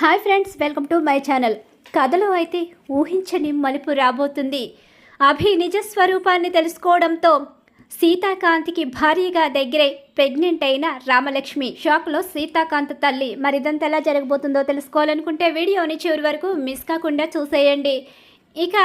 Hi friends welcome to my channel. కథలో అయితే ఊహించని మలుపు రాబోతుంది. అభి నిజ స్వరూపాన్ని తెలుసుకోవడంతో సీతాకాంత్కి భారీగా దగ్గరే ప్రెగ్నెంట్ అయిన రామలక్ష్మి. షాక్లో సీతాకాంత్ తల్లి మరిదంత ఎలా జరగబోతుందో తెలుసుకోవాలనుకుంటే వీడియోని చివరి వరకు మిస్ కాకుండా చూసేయండి. ఇక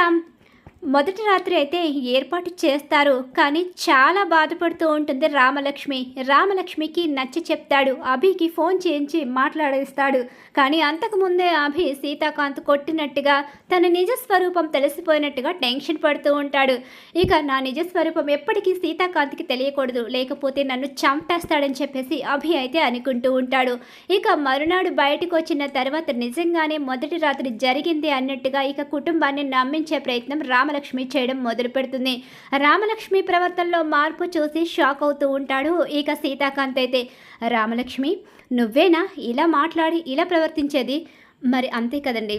మొదటి రాత్రి అయితే ఏర్పాటు చేస్తారు కానీ చాలా బాధపడుతూ ఉంటుంది రామలక్ష్మి. రామలక్ష్మికి నచ్చి చెప్తాడు. అభికి ఫోన్ చేయించి మాట్లాడేస్తాడు. కానీ అంతకుముందే అభి సీతాకాంత్ కొట్టినట్టుగా తన నిజ స్వరూపం తెలిసిపోయినట్టుగా టెన్షన్ పడుతూ ఉంటాడు. ఇక నా నిజ స్వరూపం ఎప్పటికీ సీతాకాంత్కి తెలియకూడదు. లేకపోతే నన్ను చంపేస్తాడని చెప్పేసి అభి అయితే అనుకుంటూ ఉంటాడు. ఇక మరునాడు బయటకు వచ్చిన తర్వాత నిజంగానే మొదటి రాత్రి జరిగింది అన్నట్టుగా ఇక కుటుంబాన్ని నమ్మించే ప్రయత్నం రామ రామలక్ష్మి చేయడం మొదలు పెడుతుంది. రామలక్ష్మి ప్రవర్తనలో మార్పు చూసి షాక్ అవుతూ ఉంటాడు ఇక సీతాకాంత్ అయితే. రామలక్ష్మి నువ్వేనా? ఇలా మాట్లాడి ఇలా ప్రవర్తించేది? మరి అంతే కదండి.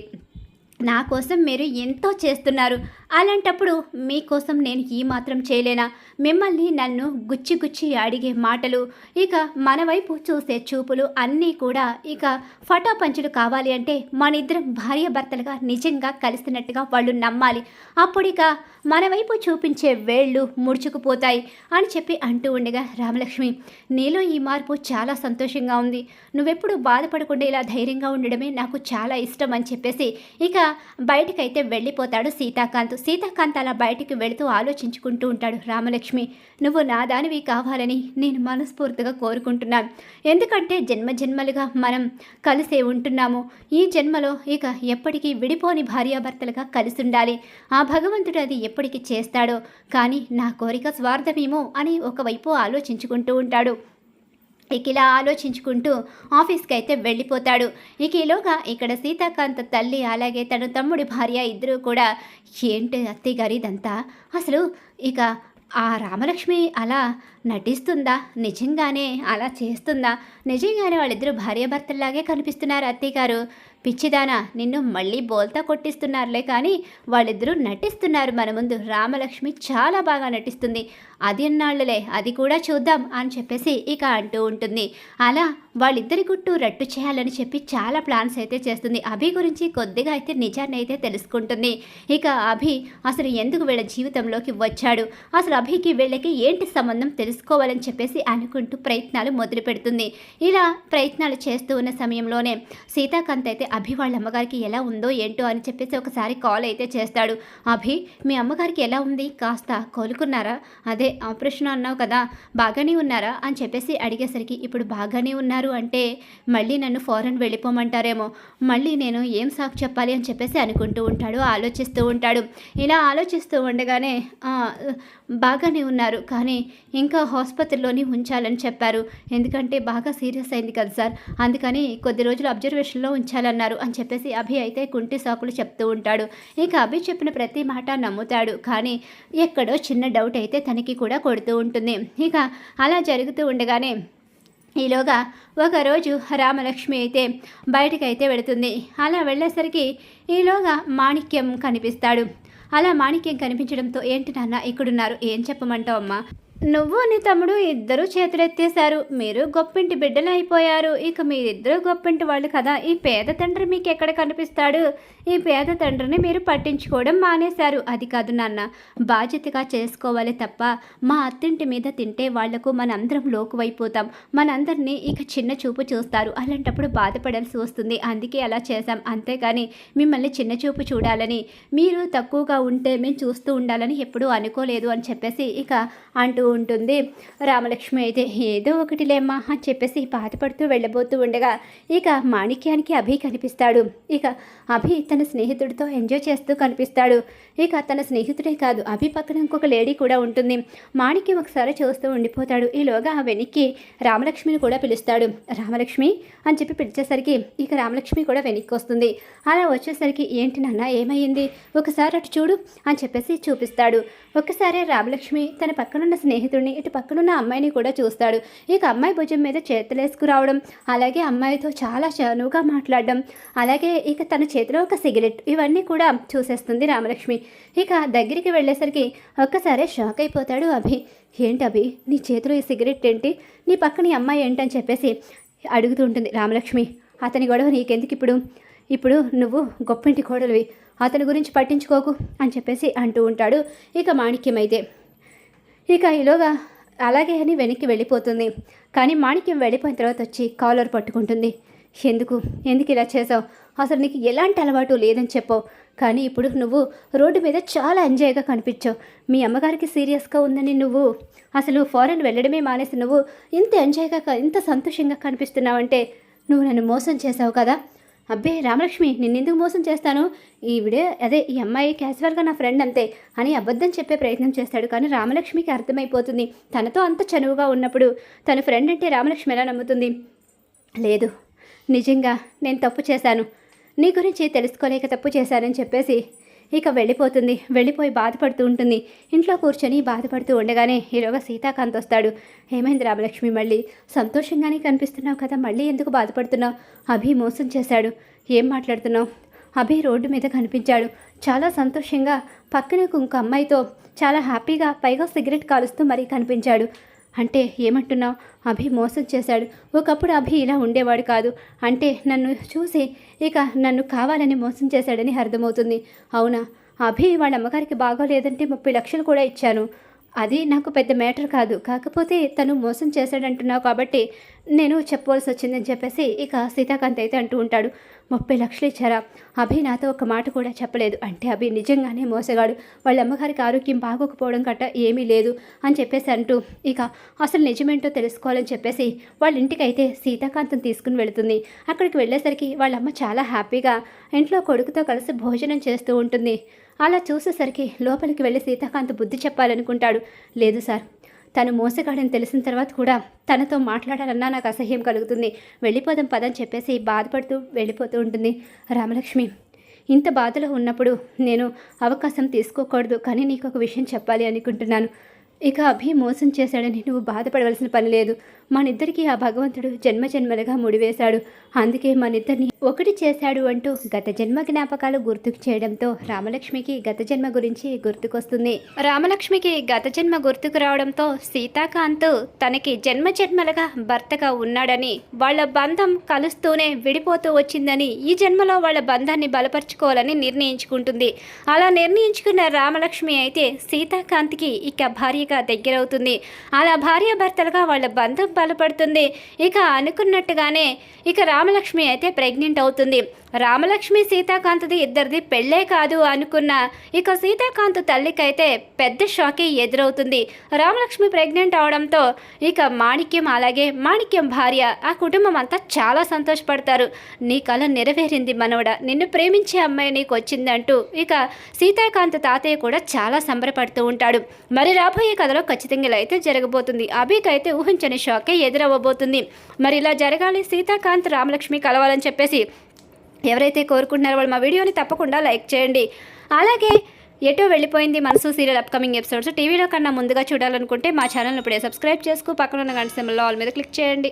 నా కోసం మీరు ఎంతో చేస్తున్నారు. అలాంటప్పుడు మీకోసం నేను ఈ మాత్రం చేయలేనా? మిమ్మల్ని నన్ను గుచ్చి గుచ్చి అడిగే మాటలు ఇక మన వైపు చూసే చూపులు అన్నీ కూడా ఇక ఫటాపంచులు కావాలి అంటే మన ఇద్దరం భార్య భర్తలుగా నిజంగా కలిసినట్టుగా వాళ్ళు నమ్మాలి. అప్పుడిక మన వైపు చూపించే వేళ్ళు ముడుచుకుపోతాయి అని చెప్పి అంటూ ఉండగా రామలక్ష్మి నీలో ఈ మార్పు చాలా సంతోషంగా ఉంది. నువ్వెప్పుడు బాధపడకుండా ఇలా ధైర్యంగా ఉండడమే నాకు చాలా ఇష్టం అని చెప్పేసి ఇక బయటకైతే వెళ్ళిపోతాడు సీతాకాంత్. సీతాకాంత్ అలా బయటికి వెళుతూ ఆలోచించుకుంటూ ఉంటాడు రామలక్ష్మి. నువ్వు నా దానివి కావాలని నేను మనస్ఫూర్తిగా కోరుకుంటున్నాను. ఎందుకంటే జన్మ జన్మలుగా మనం కలిసే ఉంటున్నాము. ఈ జన్మలో ఇక ఎప్పటికీ విడిపోని భార్యాభర్తలుగా కలిసి ఉండాలి ఆ భగవంతుడు అది ఎప్పటికీ చేస్తాడో. కానీ నా కోరిక స్వార్థమేమో అని ఒకవైపు ఆలోచించుకుంటూ ఉంటాడు. ఇక ఇలా ఆలోచించుకుంటూ ఆఫీస్కి అయితే వెళ్ళిపోతాడు. ఇక ఈలోగా ఇక్కడ సీతాకాంత తల్లి అలాగే తన తమ్ముడి భార్య ఇద్దరూ కూడా ఏంటి అత్తయ్య గారి ఇదంతా? అసలు ఇక ఆ రామలక్ష్మి అలా నటిస్తుందా? నిజంగానే అలా చేస్తుందా? నిజంగానే వాళ్ళిద్దరూ భార్యాభర్తల్లాగే కనిపిస్తున్నారు అత్తయ్య గారు. పిచ్చిదానా నిన్ను మళ్ళీ బోల్తా కొట్టిస్తున్నారులే కానీ వాళ్ళిద్దరూ నటిస్తున్నారు మన ముందు. రామలక్ష్మి చాలా బాగా నటిస్తుంది. అది అన్నాళ్ళులే అది కూడా చూద్దాం అని చెప్పేసి ఇక అంటూ ఉంటుంది. అలా వాళ్ళిద్దరి గుట్టు రట్టు చేయాలని చెప్పి చాలా ప్లాన్స్ అయితే చేస్తుంది. అభి గురించి కొద్దిగా అయితే నిజాన్ని అయితే తెలుసుకుంటుంది. ఇక అభి అసలు ఎందుకు వీళ్ళ జీవితంలోకి వచ్చాడు? అసలు అభికి వీళ్ళకి ఏంటి సంబంధం తెలుసుకోవాలని చెప్పేసి అనుకుంటూ ప్రయత్నాలు మొదలు పెడుతుంది ఇలా ప్రయత్నాలు చేస్తూ ఉన్న సమయంలోనే సీతాకాంత్ అయితే అభి వాళ్ళ అమ్మగారికి ఎలా ఉందో ఏంటో అని చెప్పేసి ఒకసారి కాల్ అయితే చేస్తాడు. అభి మీ అమ్మగారికి ఎలా ఉంది? కాస్త కోలుకున్నారా? అదే ఆపరేషన్ అన్నావు కదా బాగానే ఉన్నారా? అని చెప్పేసి అడిగేసరికి ఇప్పుడు బాగానే ఉన్నారు అంటే మళ్ళీ నన్ను ఫారెన్ వెళ్ళిపోమంటారేమో. మళ్ళీ నేను ఏం సాకు చెప్పాలి అని చెప్పేసి అనుకుంటూ ఉంటాడు ఆలోచిస్తూ ఉంటాడు. ఇలా ఆలోచిస్తూ ఉండగానే బాగానే ఉన్నారు. కానీ ఇంకా హాస్పిటల్లోనే ఉంచాలని చెప్పారు. ఎందుకంటే బాగా సీరియస్ అయింది కదా సార్. అందుకని కొద్ది రోజులు అబ్జర్వేషన్లో ఉంచాలన్నారు అని చెప్పేసి అభి అయితే కుంటి సాకులు చెప్తూ ఉంటాడు. ఇక అభి చెప్పిన ప్రతి మాట నమ్ముతాడు. కానీ ఎక్కడో చిన్న డౌట్ అయితే తనకి కూడా కొడుతూ ఉంటుంది. ఇక అలా జరుగుతూ ఉండగానే ఈలోగా ఒకరోజు రామలక్ష్మి అయితే బయటకైతే అయితే వెళుతుంది. అలా వెళ్ళేసరికి ఈలోగా మాణిక్యం కనిపిస్తాడు. అలా మాణిక్యం కనిపించడంతో ఏంటి నాన్న ఇక్కడున్నారు? ఏం చెప్పమంటావు అమ్మా? నువ్వు నీ తమ్ముడు ఇద్దరు చేతులెత్తేశారు. మీరు గొప్పింటి బిడ్డలు అయిపోయారు. ఇక మీరిద్దరు గొప్పింటి వాళ్ళు కదా. ఈ పేద తండ్రి మీకు ఎక్కడ కనిపిస్తాడు? ఈ పేద తండ్రిని మీరు పట్టించుకోవడం మానేశారు. అది కాదు నాన్న. బాధ్యతగా చేసుకోవాలి తప్ప మా అత్తింటి మీద తింటే వాళ్ళకు మనందరం లోకువైపోతాం. మనందరినీ ఇక చిన్న చూపు చూస్తారు. అలాంటప్పుడు బాధపడాల్సి వస్తుంది. అందుకే అలా చేశాం. అంతేగాని మిమ్మల్ని చిన్న చూపు చూడాలని మీరు తక్కువగా ఉంటే మేము చూస్తూ ఉండాలని ఎప్పుడూ అనుకోలేదు అని చెప్పేసి ఇక అంటూ ఉంటుంది. రామలక్ష్మి అయితే ఏదో ఒకటిలేమ్మా అని చెప్పేసి బాధపడుతూ వెళ్ళబోతూ ఉండగా ఇక మాణిక్యానికి అభి కనిపిస్తాడు. ఇక అభి తన స్నేహితుడితో ఎంజాయ్ చేస్తూ కనిపిస్తాడు. ఇక తన స్నేహితుడే కాదు అభి పక్కన ఇంకొక లేడీ కూడా ఉంటుంది. మాణిక్యం ఒకసారి చూస్తూ ఉండిపోతాడు. ఈలోగా వెనక్కి రామలక్ష్మిని కూడా పిలుస్తాడు. రామలక్ష్మి అని చెప్పి పిలిచేసరికి ఇక రామలక్ష్మి కూడా వెనక్కి వస్తుంది. అలా వచ్చేసరికి ఏంటి నాన్న ఏమైంది? ఒకసారి అటు చూడు అని చెప్పేసి చూపిస్తాడు. ఒక్కసారి రామలక్ష్మి తన పక్కనున్న స్నేహితుడిని ఇటు పక్కనున్న అమ్మాయిని కూడా చూస్తాడు. ఇక అమ్మాయి భుజం మీద చేతులేసుకురావడం అలాగే అమ్మాయితో చాలా చనువుగా మాట్లాడడం అలాగే ఇక తన చేతిలో ఒక సిగరెట్ ఇవన్నీ కూడా చూసేస్తుంది రామలక్ష్మి. ఇక దగ్గరికి వెళ్ళేసరికి ఒక్కసారే షాక్ అయిపోతాడు అభి. ఏంటి అభి నీ చేతిలో ఈ సిగరెట్ ఏంటి? నీ పక్కన ఈ అమ్మాయి ఏంటని చెప్పేసి అడుగుతూ ఉంటుంది రామలక్ష్మి. అతని గొడవ నీకెందుకు ఇప్పుడు? ఇప్పుడు నువ్వు గొప్పింటి కోడలివి. అతని గురించి పట్టించుకోకు అని చెప్పేసి అంటూ ఉంటాడు ఇక మాణిక్యం అయితే ఇక ఈలోగా అలాగే అని వెనక్కి వెళ్ళిపోతుంది. కానీ మాణిక్యం వెళ్ళిపోయిన తర్వాత వచ్చి కాలర్ పట్టుకుంటుంది. ఎందుకు? ఎందుకు ఇలా చేసావు అసలు నీకు ఎలాంటి అలవాటు లేదని చెప్పావు? కానీ ఇప్పుడు నువ్వు రోడ్డు మీద చాలా ఎంజాయ్గా కనిపించావు. మీ అమ్మగారికి సీరియస్గా ఉందని నువ్వు అసలు ఫారెన్ వెళ్ళడమే మానేసి నువ్వు ఇంత ఎంజాయ్గా ఇంత సంతోషంగా కనిపిస్తున్నావంటే నువ్వు నన్ను మోసం చేసావు కదా? అబ్బే రామలక్ష్మి నిన్నెందుకు మోసం చేస్తాను? ఈవిడే అదే ఈ అమ్మాయి క్యాజువల్గా నా ఫ్రెండ్ అంతే అని అబద్ధం చెప్పే ప్రయత్నం చేస్తాడు. కానీ రామలక్ష్మికి అర్థమైపోతుంది. తనతో అంత చనువుగా ఉన్నప్పుడు తన ఫ్రెండ్ అంటే రామలక్ష్మి ఎలా నమ్ముతుంది? లేదు నిజంగా నేను తప్పు చేశాను. నీ గురించి తెలుసుకోలేక తప్పు చేశానని చెప్పేసి ఇక వెళ్ళిపోతుంది. వెళ్ళిపోయి బాధపడుతూ ఉంటుంది. ఇంట్లో కూర్చొని బాధపడుతూ ఉండగానే ఈలోగా సీతాకాంత్ వస్తాడు. ఏమైంది రామలక్ష్మి మళ్ళీ సంతోషంగానే కనిపిస్తున్నావు కదా మళ్ళీ ఎందుకు బాధపడుతున్నావు? అభి మోసం చేశాడు. ఏం మాట్లాడుతున్నావు? అభి రోడ్డు మీద కనిపించాడు. చాలా సంతోషంగా పక్కన ఇంకో అమ్మాయితో చాలా హ్యాపీగా పైగా సిగరెట్ కాలుస్తూ మరీ కనిపించాడు. అంటే ఏమంటున్నావు? అభి మోసం చేశాడు. ఒకప్పుడు అభి ఇలా ఉండేవాడు కాదు. అంటే నన్ను చూసి ఇక నన్ను కావాలని మోసం చేశాడని అర్థమవుతుంది. అవునా? అభి వాళ్ళ అమ్మగారికి బాగోలేదంటే ముప్పై లక్షలు కూడా ఇచ్చాను. అది నాకు పెద్ద మ్యాటర్ కాదు. కాకపోతే తను మోసం చేశాడంటున్నావు కాబట్టి నేను చెప్పవలసి వచ్చిందని చెప్పేసి ఇక సీతాకాంత్ అయితే అంటూ ఉంటాడు. ముప్పై లక్షలు ఇచ్చారా? అభి నాతో ఒక మాట కూడా చెప్పలేదు. అంటే అభి నిజంగానే మోసగాడు. వాళ్ళ అమ్మగారికి ఆరోగ్యం బాగోకపోవడం గట్ట ఏమీ లేదు అని చెప్పేసి అంటూ ఇక అసలు నిజమేంటో తెలుసుకోవాలని చెప్పేసి వాళ్ళ ఇంటికి అయితే సీతాకాంతం తీసుకుని వెళుతుంది. అక్కడికి వెళ్ళేసరికి వాళ్ళ అమ్మ చాలా హ్యాపీగా ఇంట్లో కొడుకుతో కలిసి భోజనం చేస్తూ ఉంటుంది. అలా చూసేసరికి లోపలికి వెళ్ళి సీతాకాంత్ బుద్ధి చెప్పాలనుకుంటాడు. లేదు సార్ తను మోసగాడని తెలిసిన తర్వాత కూడా తనతో మాట్లాడాలన్నా నాకు అసహ్యం కలుగుతుంది. వెళ్ళిపోదాం పదని చెప్పేసి బాధపడుతూ వెళ్ళిపోతూ ఉంటుంది రామలక్ష్మి. ఇంత బాధలో ఉన్నప్పుడు నేను అవకాశం తీసుకోకూడదు కానీ నీకు ఒక విషయం చెప్పాలి అనుకుంటున్నాను. ఇక అభి మోసం చేశాడని నువ్వు బాధపడవలసిన పని లేదు. మనిద్దరికీ ఆ భగవంతుడు జన్మ జన్మలుగా ముడివేశాడు. అందుకే మనిద్దరిని ఒకటి చేశాడు అంటూ గత జన్మ జ్ఞాపకాలు గుర్తుకు చేయడంతో రామలక్ష్మికి గత జన్మ గురించి గుర్తుకొస్తుంది. రామలక్ష్మికి గత జన్మ గుర్తుకు రావడంతో సీతాకాంత్ తనకి జన్మ జన్మలుగా భర్తగా ఉన్నాడని వాళ్ళ బంధం కలుస్తూనే విడిపోతూ వచ్చిందని ఈ జన్మలో వాళ్ళ బంధాన్ని బలపరుచుకోవాలని నిర్ణయించుకుంటుంది. అలా నిర్ణయించుకున్న రామలక్ష్మి అయితే సీతాకాంత్కి ఇక భార్యగా దగ్గరవుతుంది. అలా భార్యాభర్తలుగా వాళ్ళ బంధం బలపడుతుంది. ఇక అనుకున్నట్టుగానే ఇక రామలక్ష్మి అయితే ప్రెగ్నెంట్ అవుతుంది. రామలక్ష్మి సీతాకాంత్ది ఇద్దరిది పెళ్ళే కాదు అనుకున్న ఇక సీతాకాంత్ తల్లికైతే పెద్ద షాకే ఎదురవుతుంది. రామలక్ష్మి ప్రెగ్నెంట్ అవడంతో ఇక మాణిక్యం అలాగే మాణిక్యం భార్య ఆ కుటుంబం అంతా చాలా సంతోషపడతారు. నీ కళ నెరవేరింది మనవడ నిన్ను ప్రేమించే అమ్మాయి నీకు వచ్చిందంటూ ఇక సీతాకాంత్ తాతయ్య కూడా చాలా సంబరపడుతూ ఉంటాడు. మరి రాబోయే కథలో ఖచ్చితంగా ఇలా అయితే జరగబోతుంది. అభికైతే ఊహించని షాకే ఎదురవ్వబోతుంది. మరి ఇలా జరగాలి సీతాకాంత్ రామలక్ష్మి కలవాలని చెప్పేసి ఎవరైతే కోరుకుంటున్నారో వాళ్ళు మా వీడియోని తప్పకుండా లైక్ చేయండి. అలాగే ఎటో వెళ్ళిపోయింది మనసు సీరియల్ అప్కమింగ్ ఎపిసోడ్స్ టీవీలో కన్నా ముందుగా చూడాలనుకుంటే మా ఛానల్ ఇప్పుడే సబ్స్క్రైబ్ చేసుకు. పక్కన ఉన్న గంట సింబల్లో ఆల్ మీద క్లిక్ చేయండి.